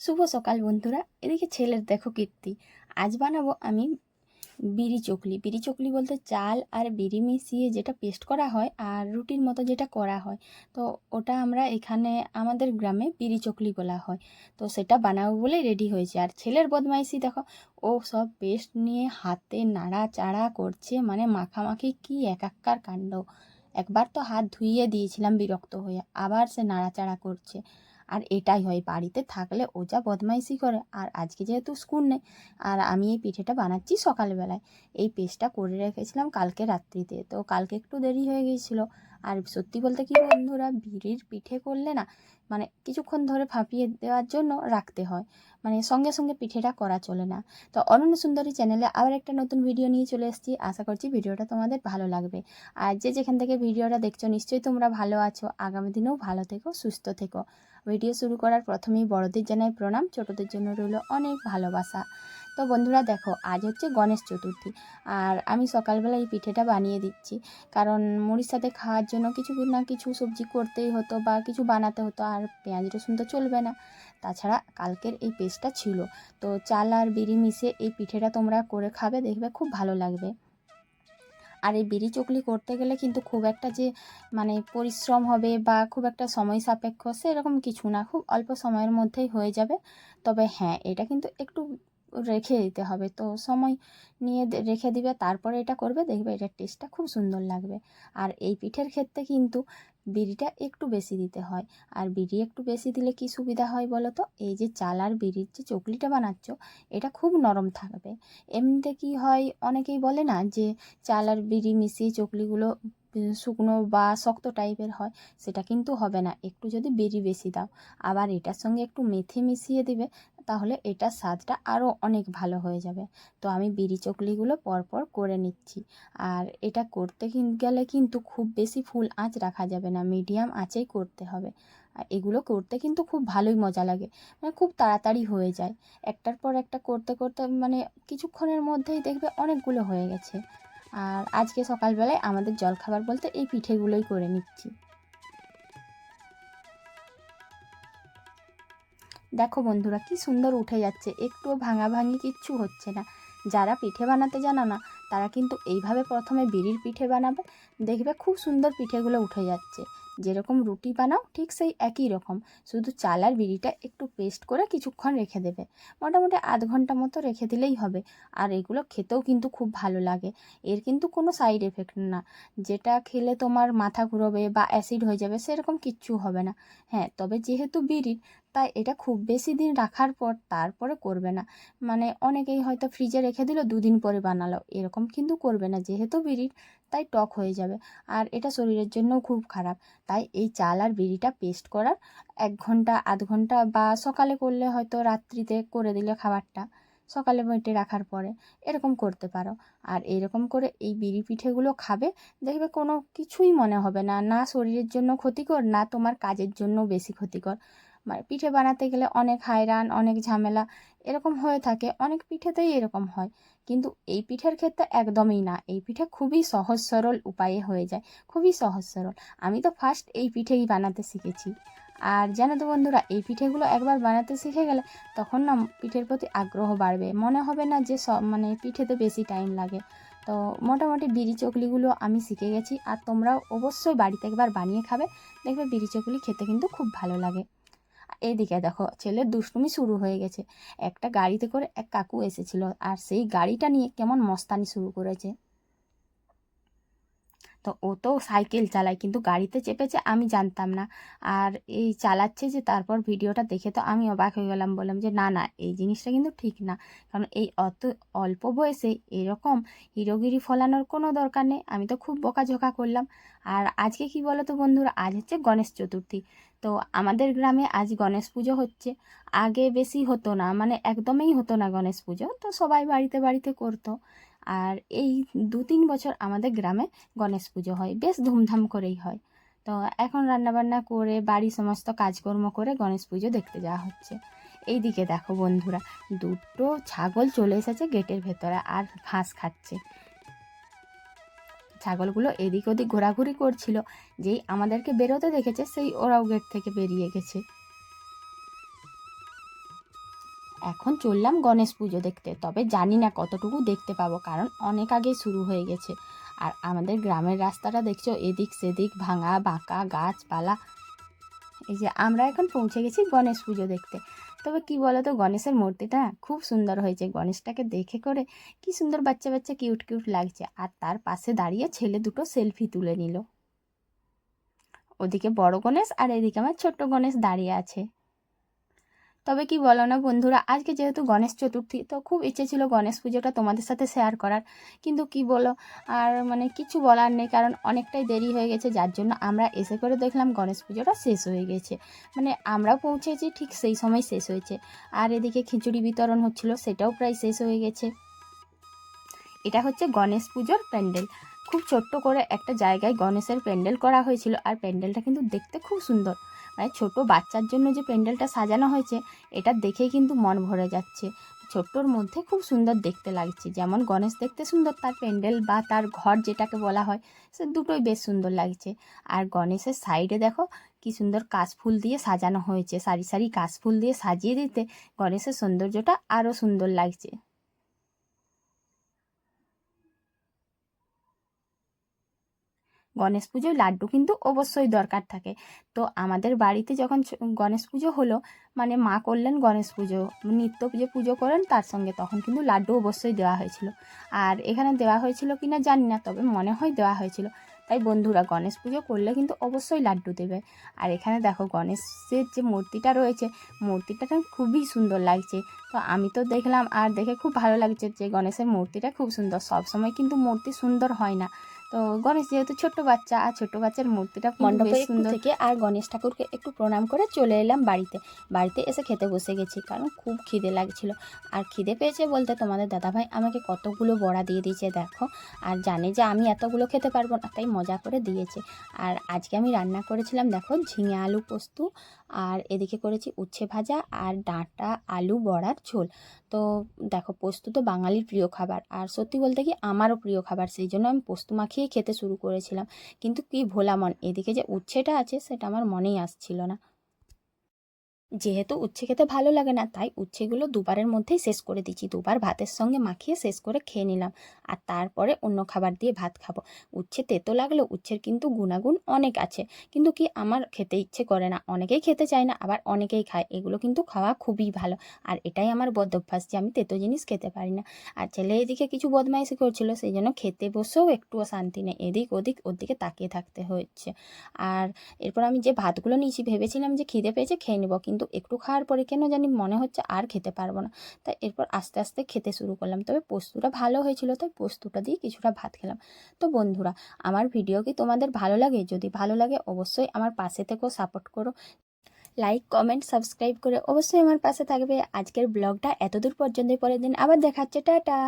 শুভ সকাল, বন্ধুরা। এদিকে ছেলের দেখো কীর্তি। আজ বানাবো আমি বিড়ি চকলি। বিড়ি চকলি বলতে চাল আর বিড়ি মিশিয়ে যেটা পেস্ট করা হয় আর রুটির মতো যেটা করা হয়, তো ওটা আমরা এখানে আমাদের গ্রামে বিড়ি চকলি বলা হয়। তো সেটা বানাবো বলে রেডি হয়েছে। আর ছেলের বদমাইশি দেখো, ও সব পেস্ট নিয়ে হাতে নাড়াচাড়া করছে মানে মাখামাখি কি একাক্কার কাণ্ড। একবার তো হাত ধুইয়ে দিয়েছিলাম বিরক্ত হয়ে, আবার সে নাড়াচাড়া করছে। আর এটাই হয় বাড়িতে থাকলে ও যা বদমাইশি করে। আর আজকে যেহেতু স্কুল নেই, আর আমি এই পিঠেটা বানাচ্ছি সকালবেলায়। এই পেস্টটা করে রেখেছিলাম কালকে রাত্রিতে। তো কালকে একটু দেরি হয়ে গিয়েছিল। আর সত্যি বলতে কি বন্ধুরা, বিড়ির পিঠে করলে না মানে কিছুক্ষণ ধরে ফাঁপিয়ে দেওয়ার জন্য রাখতে হয়। মানে সঙ্গে সঙ্গে পিঠেটা করা চলে না। তো অনন্য সুন্দরী চ্যানেলে আবার একটা নতুন ভিডিও নিয়ে চলে এসেছি। আশা করছি ভিডিওটা তোমাদের ভালো লাগবে। আর যে যেখান থেকে ভিডিওটা দেখছ, নিশ্চয়ই তোমরা ভালো আছো। আগামী দিনেও ভালো থেকো, সুস্থ থেকো। ভিডিও শুরু করার প্রথমেই বড়দের জানাই প্রণাম। ছোটদের জন্য রইল অনেক ভালোবাসা। তো বন্ধুরা দেখো, আজ হচ্ছে গণেশ চতুর্থী। আর আমি সকালবেলা এই পিঠেটা বানিয়ে দিচ্ছি। কারণ মুড়ির সাথে খাওয়ার জন্য কিছু না কিছু সবজি করতেই হতো বা কিছু বানাতে হতো। আর পেঁয়াজ রসুন তো চলবে না। তাছাড়া কালকের এই পেস্টটা ছিল। তো চাল আর বিড়ি মিশিয়ে এই পিঠেটা তোমরা করে খাবে, দেখবে খুব ভালো লাগবে। আর এই বিড়ি চকলি করতে গেলে কিন্তু খুব একটা যে মানে পরিশ্রম হবে বা খুব একটা সময় সাপেক্ষ সেরকম কিছু না, খুব অল্প সময়ের মধ্যেই হয়ে যাবে। তবে হ্যাঁ এটা কিন্তু একটু রেখে দিতে হবে। তো সময় নিয়ে রেখে দিবে, তারপরে এটা করবে, দেখবে এটার টেস্টটা খুব সুন্দর লাগবে। আর এই পিঠের ক্ষেত্রে কিন্তু বিড়িটা একটু বেশি দিতে হয়। আর বিড়ি একটু বেশি দিলে কি সুবিধা হয় বলো তো এই যে চাল আর বিড়ির যে চকলিটা বানাচ্ছ, এটা খুব নরম থাকবে। এমনিতে কি হয় অনেকেই বলে না যে চাল আর বিড়ি মিশিয়ে চকলিগুলো শুকনো বা শক্ত টাইপের হয়, সেটা কিন্তু হবে না। একটু যদি বিড়ি বেশি দাও। আবার এটার সঙ্গে একটু মেথি মিশিয়ে দিবে তাহলে এটার স্বাদটা আরও অনেক ভালো হয়ে যাবে। তো আমি বিড়ি চকলিগুলো পরপর করে নিচ্ছি। আর এটা করতে গেলে কিন্তু খুব বেশি ফুল আঁচ রাখা যাবে না, মিডিয়াম আঁচেই করতে হবে। আর এগুলো করতে কিন্তু খুব ভালোই মজা লাগে মানে খুব তাড়াতাড়ি হয়ে যায়। একটার পর একটা করতে করতে মানে কিছুক্ষণের মধ্যেই দেখবে অনেকগুলো হয়ে গেছে। আর আজকে সকালবেলায় আমাদের জলখাবার বলতে এই পিঠেগুলোই করে নিচ্ছি। দেখো বন্ধুরা, কি সুন্দর উঠে যাচ্ছে। একটুও ভাঙাভাঙি কিচ্ছু হচ্ছে না। যারা পিঠে বানাতে জানো না, তারা কিন্তু এইভাবে প্রথমে বিড়ির পিঠে বানাবে, দেখবে খুব সুন্দর পিঠেগুলো উঠে যাচ্ছে। যেরকম রুটি বানাও, ঠিক সেই একই রকম। শুধু চাল আর বিড়িটা একটু পেস্ট করে কিছুক্ষণ রেখে দেবে। মোটামুটি আধ ঘণ্টা মতো রেখে দিলেই হবে। আর এগুলো খেতেও কিন্তু খুব ভালো লাগে। এর কিন্তু কোনো সাইড এফেক্ট না। যেটা খেলে তোমার মাথা ঘুরোবে বা অ্যাসিড হয়ে যাবে, সেরকম কিচ্ছু হবে না। হ্যাঁ তবে যেহেতু বিড়ির তাই এটা খুব বেশি দিন রাখার পর তারপরে করবে না। মানে অনেকেই হয়তো ফ্রিজে রেখে দিল, দুদিন পরে বানালো। এরকম কিন্তু করবে না, যেহেতু বিড়ির, তাই টক হয়ে যাবে। আর এটা শরীরের জন্যও খুব খারাপ। তাই এই চাল আর বিড়িটা পেস্ট করার এক ঘণ্টা, আধ ঘণ্টা বা সকালে করলে হয়তো রাত্রিতে করে দিলে খাবারটা, সকালে বেটে রাখার পরে এরকম করতে পারো। আর এরকম করে এই বিড়ি পিঠেগুলো খাবে, দেখবে কোনো কিছুই মনে হবে না। না শরীরের জন্য ক্ষতিকর, না তোমার কাজের জন্য বেশি ক্ষতিকর। মানে পিঠে বানাতে গেলে অনেক হায়রান, অনেক ঝামেলা, এরকম হয়ে থাকে। অনেক পিঠেতেই এরকম হয়। কিন্তু এই পিঠের ক্ষেত্রে একদমই না। এই পিঠে খুবই সহজ, সরল উপায়ে হয়ে যায়। খুবই সহজ, সরল। আমি তো ফার্স্ট এই পিঠেই বানাতে শিখেছি। আর জানো তো বন্ধুরা, এই পিঠেগুলো একবার বানাতে শিখে গেলে তখন না পিঠের প্রতি আগ্রহ বাড়বে। মনে হবে না যে সব মানে পিঠেতে বেশি টাইম লাগে। তো মোটামুটি বিড়ি চকলিগুলো আমি শিখে গেছি। আর তোমরাও অবশ্যই বাড়িতে একবার বানিয়ে খাবে। দেখবে বিড়ি চকলি খেতে কিন্তু খুব ভালো লাগে। এইদিকে দেখো, ছেলের দুষ্টুমি শুরু হয়ে গেছে। একটা গাড়িতে করে এক কাকু এসেছিল আর সেই গাড়িটা নিয়ে কেমন মস্তানি শুরু করেছে। তো ও তো সাইকেল চালায়, কিন্তু গাড়িতে চেপেছে আমি জানতাম না। আর এই চালাচ্ছে যে তারপর ভিডিওটা দেখে তো আমি অবাক হয়ে গেলাম, বললাম যে না না, এই জিনিসটা কিন্তু ঠিক না। কারণ এই অত অল্প বয়সে এরকম হিরোগিরি ফলানোর কোনো দরকার নেই। আমি তো খুব বকাঝকা করলাম। আর আজকে কি বলো তো বন্ধুরা? আজ হচ্ছে গণেশ চতুর্থী। তো আমাদের গ্রামে আজ গণেশ পুজো হচ্ছে। আগে বেশি হতো না মানে একদমই হতো না গণেশ পুজো, তো সবাই বাড়িতে বাড়িতে করতো। আর এই দু তিন বছর আমাদের গ্রামে গণেশ পুজো হয়, বেশ ধুমধাম করেই হয়। তো এখন রান্নাবান্না করে, বাড়ি সমস্ত কাজকর্ম করে গণেশ পুজো দেখতে যাওয়া হচ্ছে। এইদিকে দেখো বন্ধুরা, দুটো ছাগল চলে এসেছে গেটের ভেতরে আর ঘাস খাচ্ছে। ছাগলগুলো এদিক ওদিক ঘোরাঘুরি করছিল, যেই আমাদেরকে বেরোতে দেখেছে, সেই ওরাও গেট থেকে বেরিয়ে গেছে। এখন চললাম গণেশ পুজো দেখতে, তবে জানি না কতটুকু দেখতে পাবো, কারণ অনেক আগেই শুরু হয়ে গেছে। আর আমাদের গ্রামের রাস্তাটা দেখছ, এদিক সেদিক ভাঙা, বাঁকা, গাছপালা। এই যে আমরা এখন পৌঁছে গেছি গণেশ পুজো দেখতে। তবে কি বলো তো গণেশের মূর্তিটা খুব সুন্দর হয়েছে। গণেশটাকে দেখে করে কি সুন্দর বাচ্চা বাচ্চা কিউট কিউট লাগছে। আর তার পাশে দাঁড়িয়ে ছেলে দুটো সেলফি তুলে নিল। ওদিকে বড় গণেশ আর এদিকে আমার ছোট্ট গণেশ দাঁড়িয়ে আছে। তবে কি বলো না বন্ধুরা, আজকে যেহেতু গণেশ চতুর্থী, তো খুব ইচ্ছে ছিল গণেশ পুজোটা তোমাদের সাথে শেয়ার করার। কিন্তু কি বলো, আর মানে কিছু বলার নেই, কারণ অনেকটাই দেরি হয়ে গেছে, যার জন্য আমরা এসে করে দেখলাম গণেশ পুজোটা শেষ হয়ে গেছে। মানে আমরা পৌঁছেছি, ঠিক সেই সময় শেষ হয়েছে। আর এদিকে খিচুড়ি বিতরণ হচ্ছিল, সেটাও প্রায় শেষ হয়ে গেছে। এটা হচ্ছে গণেশ পুজোর প্যান্ডেল। খুব ছোট্ট করে একটা জায়গায় গণেশের প্যান্ডেল করা হয়েছিল, আর প্যান্ডেলটা কিন্তু দেখতে খুব সুন্দর। মানে ছোট বাচ্চার জন্য যে প্যান্ডেলটা সাজানো হয়েছে, এটা দেখেই কিন্তু মন ভরে যাচ্ছে। ছোট্টর মধ্যে খুব সুন্দর দেখতে লাগছে। যেমন গণেশ দেখতে সুন্দর, তার প্যান্ডেল বা তার ঘর যেটাকে বলা হয়, সে দুটোই বেশ সুন্দর লাগছে। আর গণেশের সাইডে দেখো, কি সুন্দর কাশফুল দিয়ে সাজানো হয়েছে। সারি সারি কাশফুল দিয়ে সাজিয়ে দিতে গণেশের সৌন্দর্যটা আরও সুন্দর লাগছে। গণেশ পুজোয় লাড্ডু কিন্তু অবশ্যই দরকার থাকে। তো আমাদের বাড়িতে যখন গণেশ পুজো হলো মানে মা করলেন গণেশ পুজো, নিত্য পুজো পুজো করেন, তার সঙ্গে তখন কিন্তু লাড্ডু অবশ্যই দেওয়া হয়েছিল। আর এখানে দেওয়া হয়েছিল কি না জানি না, তবে মনে হয় দেওয়া হয়েছিল। তাই বন্ধুরা, গণেশ পুজো করলে কিন্তু অবশ্যই লাড্ডু দেবে। আর এখানে দেখো গণেশের যে মূর্তিটা রয়েছে, মূর্তিটা খুবই সুন্দর লাগছে। তো আমি তো দেখলাম আর দেখে খুব ভালো লাগছে যে গণেশের মূর্তিটা খুব সুন্দর। সব সময় কিন্তু মূর্তি সুন্দর হয় না। তো গণেশ যেহেতু ছোট্ট বাচ্চা আর ছোট্ট বাচ্চার মূর্তিটা মণ্ডপে সুন্দর। থেকে আর গণেশ ঠাকুরকে একটু প্রণাম করে চলে এলাম বাড়িতে। বাড়িতে এসে খেতে বসে গেছি কারণ খুব খিদে লাগছিল। আর খিদে পেয়েছে বলতে তোমাদের দাদাভাই আমাকে কতগুলো বড়া দিয়ে দিয়েছে দেখো। আর জানে যে আমি এতগুলো খেতে পারব না তাই মজা করে দিয়েছে। আর আজকে আমি রান্না করেছিলাম দেখো ঝিঙে আলু পোস্ত আর এদিকে করেছি উচ্ছে ভাজা আর ডাঁটা, আলু, বড়ার ঝোল। তো দেখো, পোস্ত তো বাঙালির প্রিয় খাবার। আর সত্যি বলতে কি, আমারও প্রিয় খাবার, সেই জন্য আমি পোস্ত মাখিয়ে খেতে শুরু করেছিলাম। কিন্তু কি ভোলা মন, এদিকে যে উচ্ছেটা আছে, সেটা আমার মনেই আসছিল না। যেহেতু উচ্ছে খেতে ভালো লাগে না, তাই উচ্ছেগুলো দুবারের মধ্যেই শেষ করে দিচ্ছি দুবার ভাতের সঙ্গে মাখিয়ে শেষ করে খেয়ে নিলাম। আর তারপরে অন্য খাবার দিয়ে ভাত খাব। উচ্ছে তেতো লাগলেও উচ্ছের কিন্তু গুণাগুণ অনেক আছে। কিন্তু কি আমার খেতে ইচ্ছে করে না? অনেকেই খেতে চায় না, আবার অনেকেই খায়। এগুলো কিন্তু খাওয়া খুবই ভালো। আর এটাই আমার বদ অভ্যাস যে আমি তেতো জিনিস খেতে পারি না। আর ছেলে এদিকে কিছু বদমাইশি করছিল, সেই জন্য খেতে বসেও একটুও শান্তি নেই। এদিক ওদিক ওর দিকে তাকিয়ে থাকতে হচ্ছে আর এরপর আমি যে ভাতগুলো নিয়েছি, ভেবেছিলাম যে খিদে পেয়েছে, খেয়ে নেব। কিন্তু একটু খাওয়ার পরে কেন জানি মনে হচ্ছে আর খেতে পারব না। তাই এরপর আস্তে আস্তে খেতে শুরু করলাম। তবে পোস্তটা ভালো হয়েছিল, তাই পোস্তটা দিয়ে কিছুটা ভাত খেলাম। তো বন্ধুরা, আমার ভিডিও কি তোমাদের ভালো লাগে? যদি ভালো লাগে, অবশ্যই আমার পাশে থেকেও সাপোর্ট করো। লাইক কমেন্ট সাবস্ক্রাইব করে অবশ্যই আমার পাশে থাকবে। আজকের ব্লগটা এতদূর পর্যন্তই। পরের দিন আবার দেখাচ্ছে। টাটা!